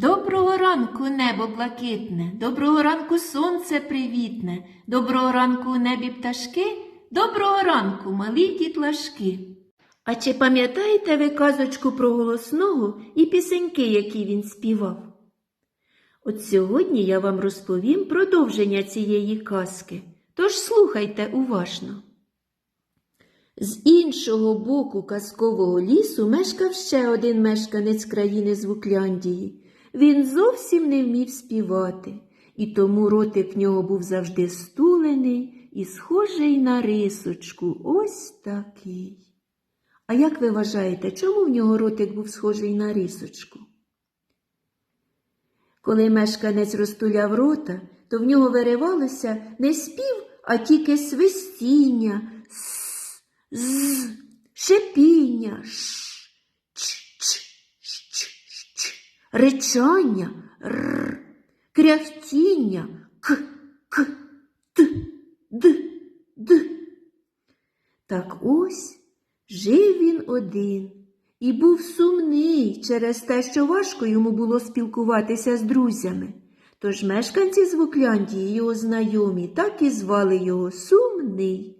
Доброго ранку, небо блакитне, доброго ранку сонце привітне, доброго ранку небі пташки, доброго ранку, малі дітлашки. А чи пам'ятаєте ви казочку про голосного і пісеньки, які він співав? От сьогодні я вам розповім продовження цієї казки, тож слухайте уважно. З іншого боку казкового лісу мешкав ще один мешканець країни Звукляндії. Він зовсім не вмів співати, і тому ротик в нього був завжди стулений і схожий на рисочку, ось такий. А як ви вважаєте, чому в нього ротик був схожий на рисочку? Коли мешканець розтуляв рота, то в нього виривалося не спів, а тільки свистіння, с, з, шипіння, ш, щ, ричання, р, кряхтіння, к, к, т, д, д. Так ось жив він один і був сумний через те, що важко йому було спілкуватися з друзями. Тож мешканці Звукляндії, його знайомі, так і звали його Сумний.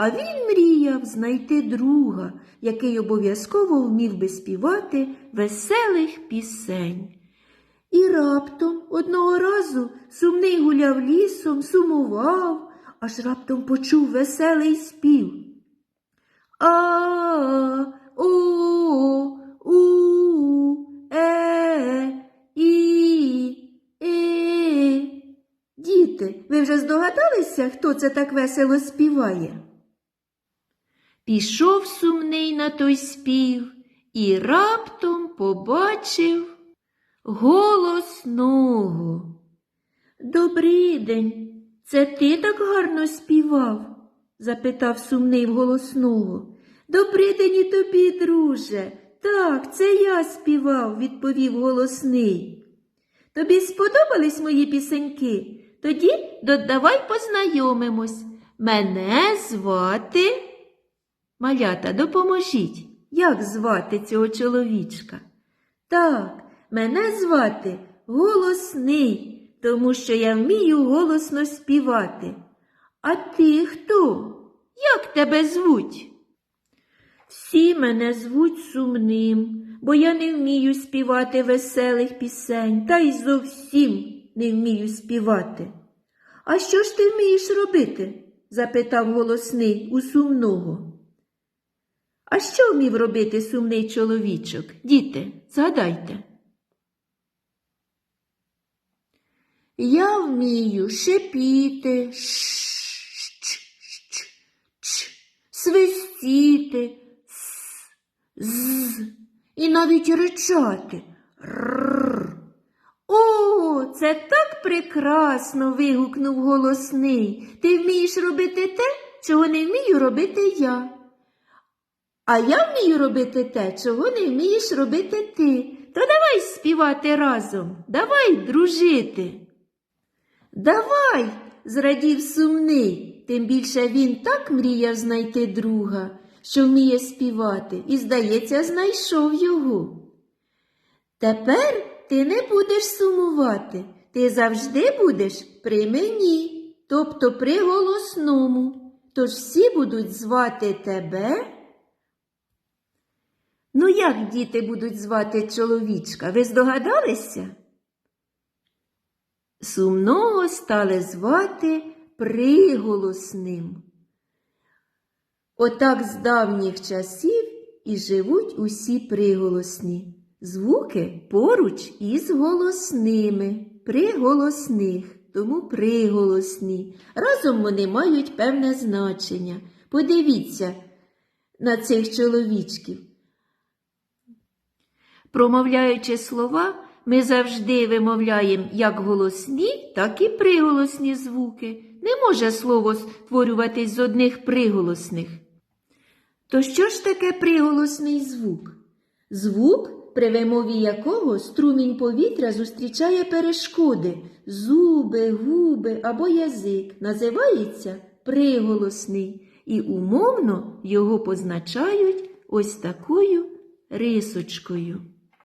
А він мріяв знайти друга, який обов'язково вмів би співати веселих пісень. І раптом одного разу сумний гуляв лісом, сумував, аж раптом почув веселий спів. А, о, у, е, і, е. Діти, ви вже здогадалися, хто це так весело співає? Пішов сумний на той спів і раптом побачив голосного. Добрий день, це ти так гарно співав? запитав сумний в голосного. Добрий день і тобі, друже. Так, це я співав, відповів голосний. Тобі сподобались мої пісеньки? Тоді додавай познайомимось. Мене звати. Малята, допоможіть, як звати цього чоловічка? Так, мене звати голосний, тому що я вмію голосно співати. А ти хто? Як тебе звуть? Всі мене звуть сумним, бо я не вмію співати веселих пісень, та й зовсім не вмію співати. А що ж ти вмієш робити? запитав голосний у сумного. А що вмів робити сумний чоловічок? Діти, згадайте. Я вмію шипіти, ш-ш-ш-ш, свистіти, з, і навіть ричати. О, це так прекрасно. вигукнув голосний. Ти вмієш робити те, чого не вмію робити я. А я вмію робити те, чого не вмієш робити ти. То давай співати разом, давай дружити. Давай, зрадів сумний, тим більше він так мріяв знайти друга, що вміє співати, і, здається, знайшов його. Тепер ти не будеш сумувати, ти завжди будеш при мені, тобто при голосному. Тож всі будуть звати тебе. Ну, як діти будуть звати чоловічка? Ви здогадалися? Сумного стали звати приголосним. Отак з давніх часів і живуть усі приголосні. Звуки поруч із голосними, приголосних, тому приголосні. Разом вони мають певне значення. Подивіться на цих чоловічків. Промовляючи слова, ми завжди вимовляємо як голосні, так і приголосні звуки. Не може слово створюватись з одних приголосних. То що ж таке приголосний звук? Звук, при вимові якого струмінь повітря зустрічає перешкоди, зуби, губи або язик, називається приголосний, і умовно його позначають ось такою рисочкою.